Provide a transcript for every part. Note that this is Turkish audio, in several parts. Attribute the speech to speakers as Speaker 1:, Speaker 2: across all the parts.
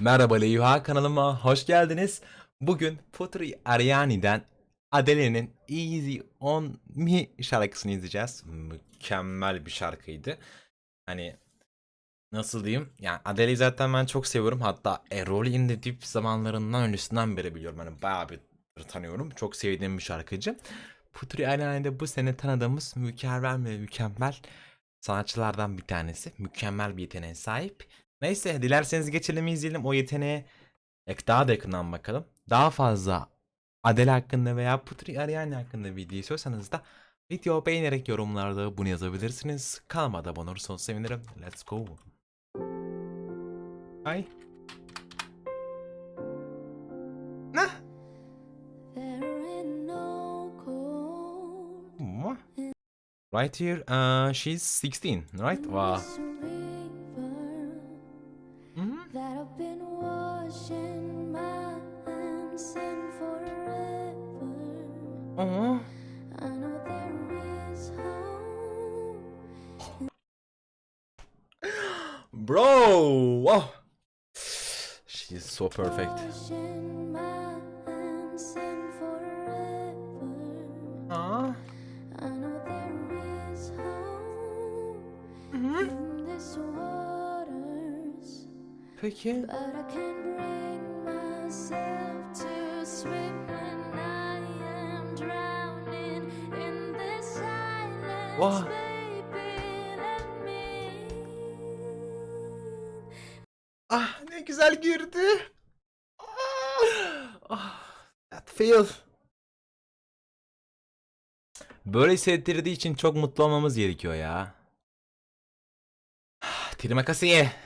Speaker 1: Merhaba Leyha kanalıma hoş geldiniz. Bugün Putri Ariani'den Adele'nin Easy On Me şarkısını izleyeceğiz. Mükemmel bir şarkıydı. Hani nasıl diyeyim? Yani Adele'yi zaten ben çok seviyorum. Hatta Erol in the Deep zamanlarından öncesinden beri biliyorum. Hani bayağı bir tanıyorum. Çok sevdiğim bir şarkıcı. Putri Ariani'de bu sene tanıdığımız mükemmel ve mükemmel sanatçılardan bir tanesi. Mükemmel bir yeteneğe sahip. Neyse dilerseniz geçelim izleyelim o yeteneğe ek- daha da yakından bakalım. Daha fazla Adele hakkında veya Putri Ariani hakkında video istiyorsanız da video beğenerek yorumlarda bunu yazabilirsiniz. Kanalıma da abone olursanız sevinirim. Let's go. Ay. Ne? Right here, uh, she's 16, right? Wow. Mm-hmm.
Speaker 2: Bro! Wow! She is
Speaker 1: so perfect.
Speaker 2: Aww. -hmm.
Speaker 1: Peki. Vah. Ah ne güzel girdi. Ah, ah, that feel. Böyle hissettirdiği için çok mutlu olmamız gerekiyor ya. Ah, Terima
Speaker 2: But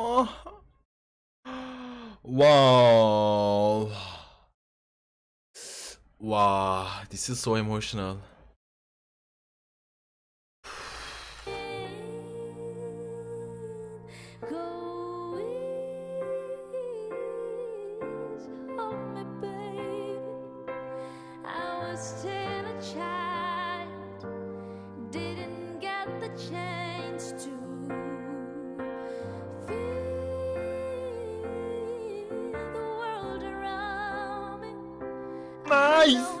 Speaker 1: oh. Wow. Wow, this is so emotional.
Speaker 2: Go easy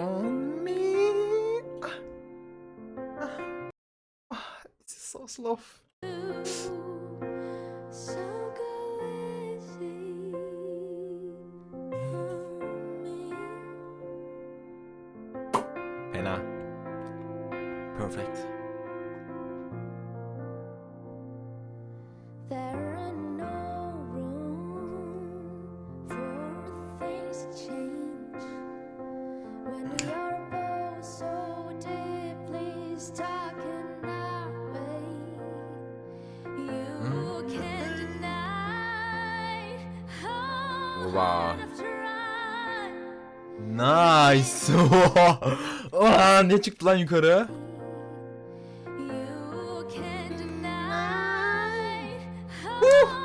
Speaker 2: On me.
Speaker 1: Ah. Ah. Ah, this is so slow. Wow. Nice. Ne çıktı lan yukarı?
Speaker 2: You can't deny how
Speaker 1: Woo.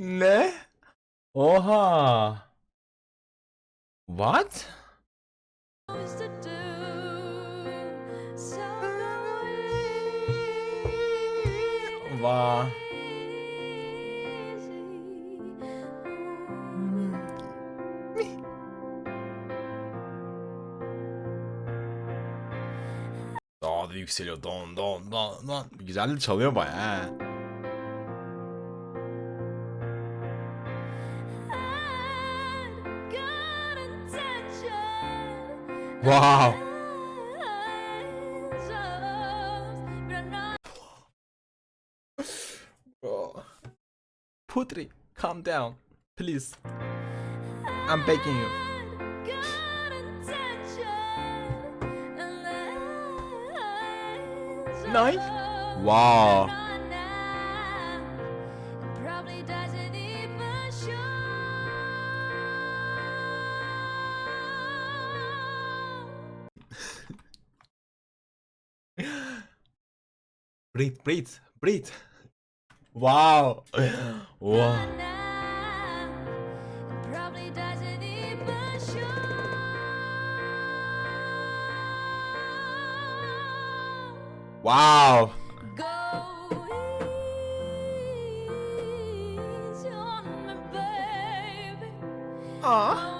Speaker 1: Ne? Oha. What? Va. Daha da yükseliyor. Don don don don. Güzel de çalıyor baya Wow. Putri, calm down. Please. I'm begging you. Nice. Wow. breathe, breathe, breathe. Wow. wow. Wow.
Speaker 2: Aww.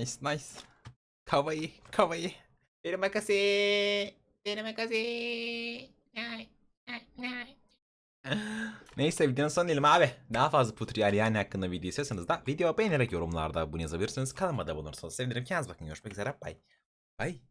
Speaker 1: Nice, nice. Kawaii, kawaii. Kasih. Nay, nay, nay. Neyse videonun sonuna gelelim abi. Daha fazla Putri Ariane hakkında video istiyorsanız da video beğenerek yorumlarda bunu yazabilirsiniz. Kanalıma da abone olursanız sevinirim. Kendinize bakın. Görüşmek üzere. Bye. Bye.